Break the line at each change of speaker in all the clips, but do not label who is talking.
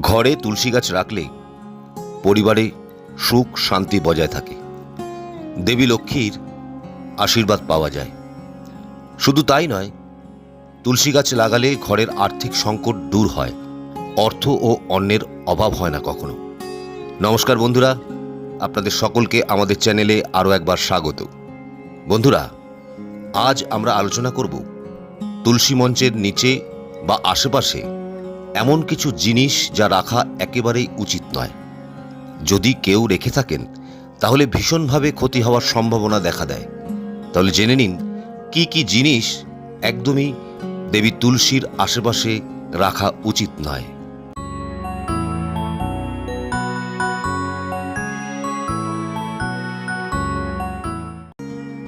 ঘরে তুলসী গাছ রাখলে পরিবারে সুখ শান্তি বজায় থাকে। দেবী লক্ষ্মীর আশীর্বাদ পাওয়া যায়। শুধু তাই নয়, তুলসী গাছ লাগালে ঘরের আর্থিক সংকট দূর হয়, অর্থ ও অন্যের অভাব হয় না কখনো। নমস্কার বন্ধুরা, আপনাদের সকলকে আমাদের চ্যানেলে আরও একবার স্বাগত। বন্ধুরা, আজ আমরা আলোচনা করব তুলসী মঞ্চের নিচে বা আশেপাশে এমন কিছু জিনিস যা রাখা একেবারেই উচিত নয়। যদি কেউ রেখে থাকেন, তাহলে ভীষণভাবে ক্ষতি হওয়ার সম্ভাবনা দেখা দেয়। তাহলে জেনে নিন, কি কি জিনিস একদমই দেবী তুলসীর আশেপাশে রাখা উচিত নয়।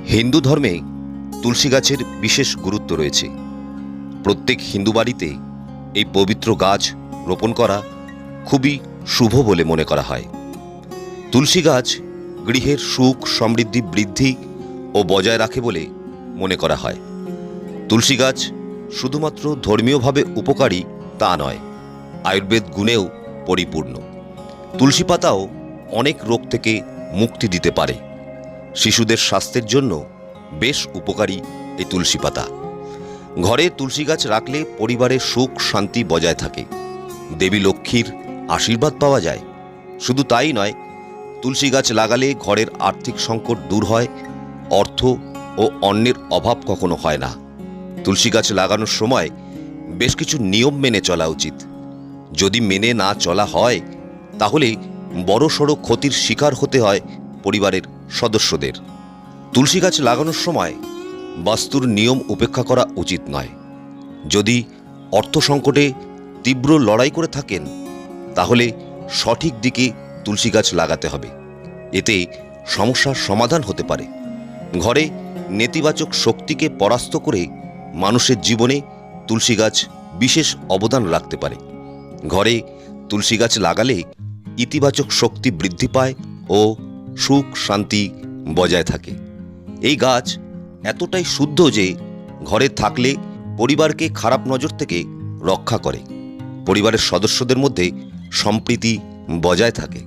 হিন্দু ধর্মে তুলসী গাছের বিশেষ গুরুত্ব রয়েছে। প্রত্যেক হিন্দু বাড়িতে এই পবিত্র গাছ রোপণ করা খুবই শুভ বলে মনে করা হয়। তুলসী গাছ গৃহের সুখ সমৃদ্ধি বৃদ্ধি ও বজায় রাখে বলে মনে করা হয়। তুলসী গাছ শুধুমাত্র ধর্মীয়ভাবে উপকারী তা নয়, আয়ুর্বেদ গুণেও পরিপূর্ণ। তুলসী পাতাও অনেক রোগ থেকে মুক্তি দিতে পারে। শিশুদের স্বাস্থ্যের জন্য বেশ উপকারী এই তুলসী পাতা। ঘরে তুলসী গাছ রাখলে পরিবারের সুখ, শান্তি বজায় থাকে। দেবী লক্ষ্মীর আশীর্বাদ পাওয়া যায়। শুধু তাই নয়, তুলসী গাছ লাগালে ঘরের আর্থিক সংকট দূর হয়, অর্থ ও অন্যের অভাব কখনো হয় না। তুলসী গাছ লাগানোর সময় বেশ কিছু নিয়ম মেনে চলা উচিত। যদি মেনে না চলা হয়, তাহলে বড়সড় ক্ষতির শিকার হতে হয় পরিবারের সদস্যদের। তুলসী গাছ লাগানোর সময় বাস্তুর নিয়ম উপেক্ষা করা উচিত নয়। যদি অর্থ সংকটে তীব্র লড়াই করে থাকেন, তাহলে সঠিক দিকে তুলসী গাছ লাগাতে হবে। এতে সমস্যার সমাধান হতে পারে। ঘরে নেতিবাচক শক্তিকে পরাস্ত করে মানুষের জীবনে তুলসী গাছ বিশেষ অবদান রাখতে পারে। ঘরে তুলসী গাছ লাগালে ইতিবাচক শক্তি বৃদ্ধি পায় ও সুখ শান্তি বজায় থাকে। এই গাছ এতটাই শুদ্ধ যে ঘরে থাকলে পরিবারকে খারাপ নজর থেকে রক্ষা করে। পরিবারের সদস্যদের মধ্যে সম্প্রীতি বজায় থাকে।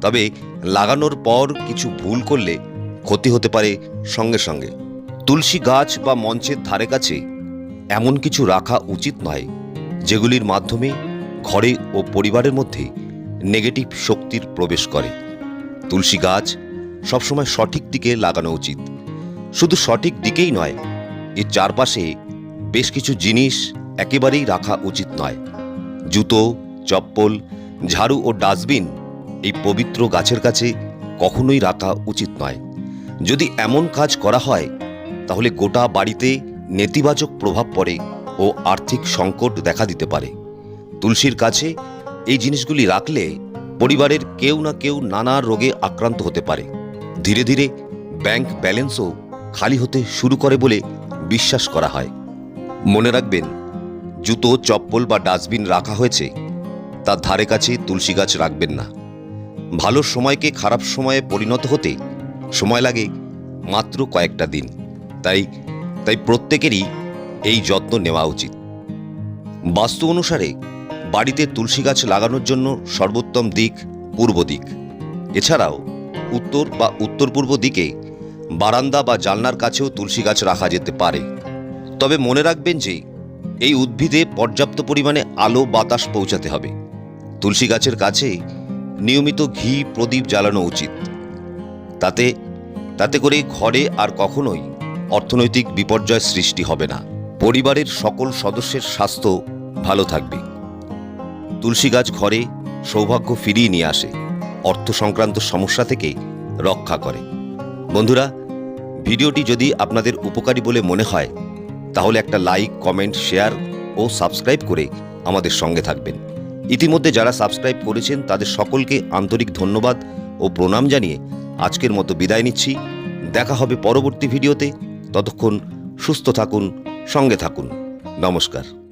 তবে লাগানোর পর কিছু ভুল করলে ক্ষতি হতে পারে সঙ্গে সঙ্গে। তুলসী গাছ বা মঞ্চের ধারে কাছে এমন কিছু রাখা উচিত নয়, যেগুলির মাধ্যমে ঘরে ও পরিবারের মধ্যে নেগেটিভ শক্তির প্রবেশ করে। তুলসী গাছ সবসময় সঠিক দিকে লাগানো উচিত। শুধু সঠিক দিকেই নয়, এর চারপাশে বেশ কিছু জিনিস একেবারেই রাখা উচিত নয়। জুতো, চপ্পল, ঝাড়ু ও ডাস্টবিন এই পবিত্র গাছের কাছে কখনোই রাখা উচিত নয়। যদি এমন কাজ করা হয়, তাহলে গোটা বাড়িতে নেতিবাচক প্রভাব পড়ে ও আর্থিক সংকট দেখা দিতে পারে। তুলসীর কাছে এই জিনিসগুলি রাখলে পরিবারের কেউ না কেউ নানা রোগে আক্রান্ত হতে পারে। ধীরে ধীরে ব্যাংক ব্যালেন্সও খালি হতে শুরু করে বলে বিশ্বাস করা হয়। মনে রাখবেন, জুতো, চপ্পল বা ডাস্টবিন রাখা হয়েছে, তার ধারে কাছে তুলসী গাছ রাখবেন না। ভালো সময়কে খারাপ সময়ে পরিণত হতে সময় লাগে মাত্র কয়েকটা দিন। তাই তাই প্রত্যেকেরই এই যত্ন নেওয়া উচিত। বাস্তু অনুসারে বাড়িতে তুলসী গাছ লাগানোর জন্য সর্বোত্তম দিক পূর্ব দিক। এছাড়াও উত্তর বা উত্তর পূর্ব দিকে বারান্দা বা জানলার কাছেও তুলসী গাছ রাখা যেতে পারে। তবে মনে রাখবেন যে, এই উদ্ভিদে পর্যাপ্ত পরিমাণে আলো বাতাস পৌঁছাতে হবে। তুলসী গাছের কাছে নিয়মিত ঘি, প্রদীপ জ্বালানো উচিত। তাতে তাতে করে ঘরে আর কখনোই অর্থনৈতিক বিপর্যয় সৃষ্টি হবে না। পরিবারের সকল সদস্যের স্বাস্থ্য ভালো থাকবে। তুলসী গাছ ঘরে সৌভাগ্য ফিরিয়ে নিয়ে আসে। অর্থ সংক্রান্ত সমস্যা থেকে রক্ষা করে। বন্ধুরা ভিডিওটি যদি আপনাদের উপকারী বলে মনে হয়, তাহলে একটা লাইক, কমেন্ট, শেয়ার ও সাবস্ক্রাইব করে আমাদের সঙ্গে থাকবেন। ইতিমধ্যে যারা সাবস্ক্রাইব করেছেন, তাদের সকলকে আন্তরিক ধন্যবাদ ও প্রণাম জানিয়ে আজকের মতো বিদায় নিচ্ছি। দেখা হবে পরবর্তী ভিডিওতে। ততক্ষণ সুস্থ থাকুন, সঙ্গে থাকুন। নমস্কার।